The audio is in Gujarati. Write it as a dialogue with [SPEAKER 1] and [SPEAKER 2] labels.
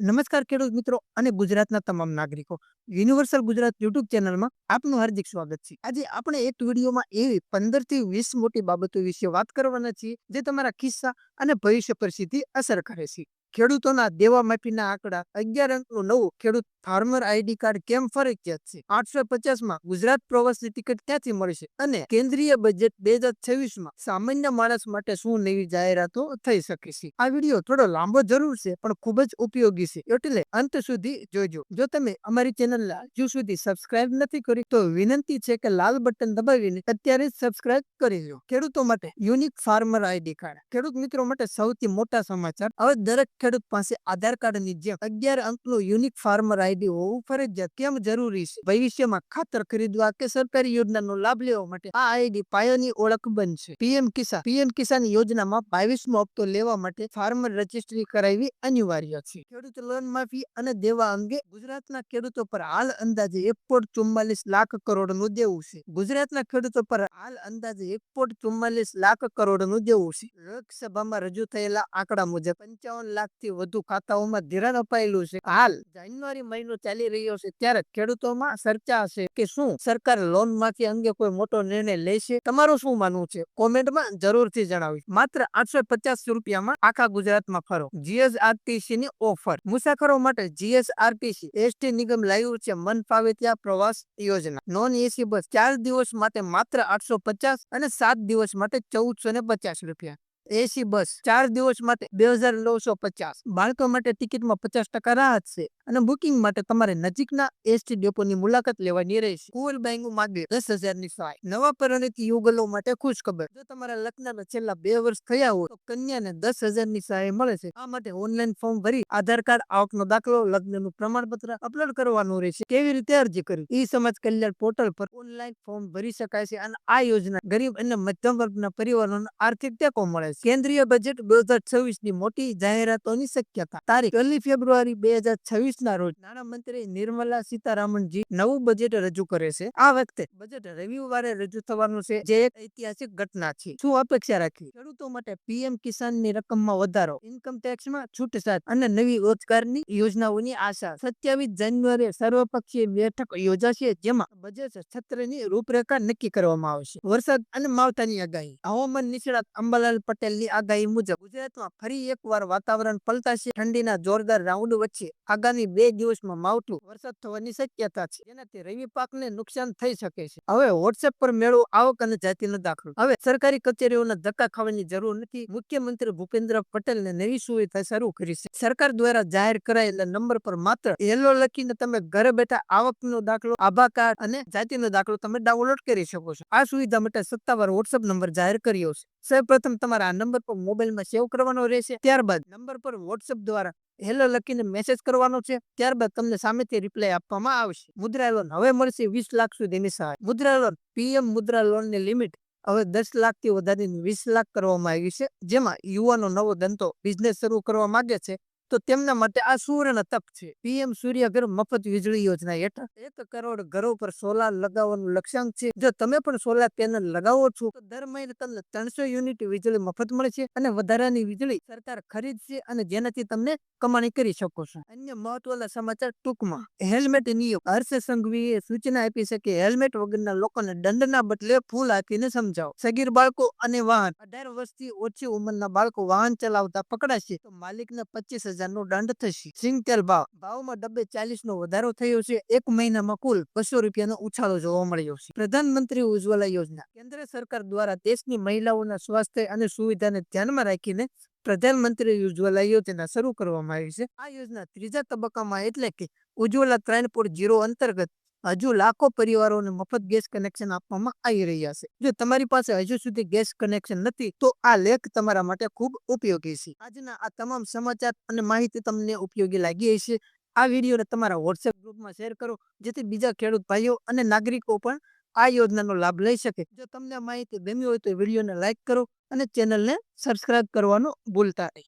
[SPEAKER 1] નમસ્કાર ખેડૂત મિત્રો અને ગુજરાતના તમામ નાગરિકો. યુનિવર્સલ ગુજરાત યુટ્યુબ ચેનલમાં આપનું હાર્દિક સ્વાગત છે. આજે આપણે એક વિડીયોમાં એવી પંદરથી વીસ મોટી બાબતો વિશે વાત કરવાના છીએ, જે તમારા કિસ્સા અને ભવિષ્ય પર સીધી અસર કરે છે. ખેડૂતોના દેવા માફીના આંકડા અગિયાર અંકનું નવું ખેડૂત ફાર્મર આઈડી કાર્ડ કેમ ફરજિયાત છે? આઠસો પચાસમાં ગુજરાત પ્રવાસની ટિકિટ ક્યાંથી મળશે? અને કેન્દ્રીય બજેટ બે હજાર છવ્વીસમાં સામાન્ય માણસ માટે શું નવી જાહેરાતો થઈ શકે છે? આ વીડિયો થોડો લાંબો જરૂર છે, પણ ખૂબ જ ઉપયોગી છે. એટલે અંત સુધી જોજો. જો તમે અમારી ચેનલ હજુ સુધી સબસ્ક્રાઇબ નથી કરી, તો વિનંતી છે કે લાલ બટન દબાવીને અત્યારે જ સબસ્ક્રાઇબ કરી લો ખેડૂતો માટે યુનિક ફાર્મર આઈડી કાર્ડ. ખેડૂત મિત્રો માટે સૌથી મોટા સમાચાર. હવે દરેક ખેડૂત પાસે આધાર કાર્ડની જેમ અગિયાર અંકનું યુનિક ફાર્મર આઈડી હોવું ફરજિયાત. કેમ જરૂરી છે? ભવિષ્યમાં ખાતર ખરીદવા કે સરકારી યોજનાનો લાભ લેવા માટે આ આઈડી પાયાની ઓળખ બનશે. પીએમ કિસાન પીએમ કિસાન યોજનામાં બાવીસમો હપ્તો લેવા માટે ફાર્મર રજીસ્ટ્રી કરાવવી અનિવાર્ય છે. ખેડૂત લોન માફી અને દેવા અંગે ગુજરાતના ખેડૂતો પર હાલ અંદાજે એક ચુમ્માલીસ લાખ કરોડનું દેવું છે. ગુજરાતના ખેડૂતો પર હાલ અંદાજે એક ચુમ્માલીસ લાખ કરોડનું દેવું છે. લોકસભામાં રજૂ થયેલા આંકડા મુજબ પંચાવન લાખ થી વધુ ખાતાઓમાં ધિરાણ અપાયેલું છે. હાલ જાન્યુઆરી મહિનો ચાલી રહ્યો છે ત્યારે ખેડૂતોમાં ચર્ચા છે કે શું સરકાર લોન માફી અંગે કોઈ મોટો નિર્ણય લેશે? તમારું શું માનવું છે? કોમેન્ટમાં જરૂરથી જણાવી. માત્ર આઠસો પચાસ રૂપિયામાં આખા ગુજરાતમાં ફરો. જીએસઆરટીસી ની ઓફર. મુસાફરો માટે જીએસઆરટીસી એસટી નિગમ લાવ્યું છે મન ફાવે પ્રવાસ યોજના. નોન એસી બસ ચાર દિવસ માટે માત્ર આઠસો પચાસ અને સાત દિવસ માટે ચૌદસો ને પચાસ રૂપિયા. એસી બસ, ચાર દિવસ માટે બે હજાર નવસો પચાસ. બાળકો માટે ટિકિટમાં પચાસ ટકા રાહત છે અને બુકિંગ માટે તમારે નજીકના એસટી ડેપોની મુલાકાત લેવાની રહેશે. કુલ બેંક માંગે દસ હજારની સહાય. નવા પરિણીત યુગલો માટે ખુશ ખબર. જો તમારા લગ્નના છેલ્લા બે વર્ષ થયા હોય, તો કન્યાને દસ હજારની સહાય મળે છે. આ માટે ઓનલાઈન ફોર્મ ભરી આધાર કાર્ડ આવકનો દાખલો, લગ્નનું પ્રમાણપત્ર અપલોડ કરવાનું રહેશે. કેવી રીતે અરજી કરવી? ઈ સમાજ કલ્યાણ પોર્ટલ પર ઓનલાઈન ફોર્મ ભરી શકાય છે અને આ યોજના ગરીબ અને મધ્યમ વર્ગના પરિવારોને આર્થિક ટેકો મળે છે. કેન્દ્રીય બજેટ બે હજાર છવ્વીસની મોટી જાહેરાતોની શક્યતા. તારીખ, પહેલી ફેબ્રુઆરી બે હજાર છવ્વીસ ના રોજ નાણામંત્રી નિર્મલા સીતારામનજી નવું બજેટ રજૂ કરે છે. આ વખતે બજેટ રવિવારે રજૂ થવાનું છે, જે એક ઐતિહાસિક ઘટના છે. શું અપેક્ષા રાખવી? ખેડૂતો માટે પીએમ કિસાનની રકમમાં વધારો ઇન્કમ ટેક્સમાં છૂટછાટ અને નવી રોજગારની યોજનાઓની આશા. સત્યાવીસ જાન્યુઆરી સર્વપક્ષીય બેઠક યોજાશે, જેમાં બજેટ સત્રની રૂપરેખા નક્કી કરવામાં આવશે. વરસાદ અને માવઠાની આગાહી. હવામાન નિષ્ણાત અંબાલાલ પટેલ ની આગાહી મુજબ ગુજરાતમાં ફરી એકવાર વાતાવરણ પલટાશે. ઠંડીના જોરદાર રાઉન્ડ વચ્ચે આગામી બે દિવસમાં માવઠું વરસાદ થવાની શક્યતા છે, જેનાથી રવિ પાકને નુકસાન થઈ શકે છે. હવે વોટ્સએપ પર મેળવો આવક અને જાતિનો દાખલો. હવે સરકારી કચેરીઓના ધક્કા ખાવાની જરૂર નથી. મુખ્યમંત્રી ભૂપેન્દ્ર પટેલને નવી સુવિધા શરૂ કરી છે. સરકાર દ્વારા જાહેર કરાયેલા નંબર પર માત્ર હેલો લખીને તમે ઘરે બેઠા આવકનો દાખલો, આભા કાર્ડ અને જાતિનો દાખલો તમે ડાઉનલોડ કરી શકો છો. આ સુવિધા માટે સત્તાવાર વોટ્સએપ નંબર જાહેર કર્યો છે. સૌપ્રથમ તમારા નંબર પર મોબાઈલમાં સેવ કરવાનો રહેશે. ત્યારબાદ નંબર પર વોટ્સઅપ દ્વારા હેલો લખીને મેસેજ કરવાનો છે. ત્યારબાદ તમને સામેથી રિપ્લાય આપવામાં આવશે. મુદ્રા લોન હવે મળશે વીસ લાખ સુધીની સહાય. મુદ્રા લોન પીએમ મુદ્રા લોનની લિમિટ હવે દસ લાખથી વધારીને વીસ લાખ કરવામાં આવી છે. જેમાં યુવાનો નવો ધંધો બિઝનેસ શરૂ કરવા માંગે છે. તો તેમના માટે આ સુવર્ણ તક છે. પીએમ સૂર્યઘર મફત વીજળી યોજના હેઠળ એક કરોડ ઘરો પર સોલાર લગાવવાનું લક્ષ્યાંક છે. જો તમે પણ સોલાર પેનલ લગાવો છો, તો દર મહિને તમને ત્રણસો યુનિટ વીજળી મફત મળશે અને વધારાની વીજળી સરકાર ખરીદશે અને જેનાથી તમને કમાણી કરી શકો છો. અન્ય મહત્વના સમાચાર ટૂંકમાં. હેલ્મેટ નિયમ. હર્ષ સંઘવીએ સૂચના આપી છે કે હેલ્મેટ વગરના લોકોને દંડના બદલે ફૂલ આપીને સમજાવો. સગીર બાળકો અને વાહન. અઢાર વર્ષથી ઓછી ઉંમરના બાળકો વાહન ચલાવતા પકડાશે તો માલિકને પચીસ હજારનો દંડ થશે. સિંગતેલ ભાવ. ભાવમાં ડબ્બે ચાલીસ નો વધારો થયો છે. એક મહિનામાં કુલ બસો રૂપિયાનો ઉછાળો જોવા મળ્યો છે. પ્રધાનમંત્રી ઉજ્જવલા યોજના. કેન્દ્ર સરકાર દ્વારા દેશની મહિલાઓના સ્વાસ્થ્ય અને સુવિધાને ધ્યાનમાં રાખીને પ્રધાનમંત્રી ઉજ્જવલા યોજના શરૂ કરવામાં આવી છે. આ યોજના ત્રીજા તબક્કામાં એટલે કે ઉજ્જવલા ત્રણ પોઈન્ટ જીરો અંતર્ગત હજુ લાખો પરિવારોને મફત ગેસ કનેક્શન આપવામાં આવી રહ્યા છે. જો તમારી પાસે હજુ સુધી ગેસ કનેક્શન નથી, તો આ લેખ તમારા માટે ખૂબ ઉપયોગી છે. આજના આ તમામ સમાચાર અને માહિતી તમને ઉપયોગી લાગી હશે. આ વિડીયોને તમારા વોટ્સએપ ગ્રુપમાં શેર કરો, જેથી બીજા ખેડૂત ભાઈઓ અને નાગરિકો પણ આ યોજનાનો લાભ લઈ શકે. જો તમને માહિતી ગમી હોય તો વિડીયોને લાઇક કરો અને ચેનલને સબસ્ક્રાઇબ કરવાનું ભૂલતા નહીં.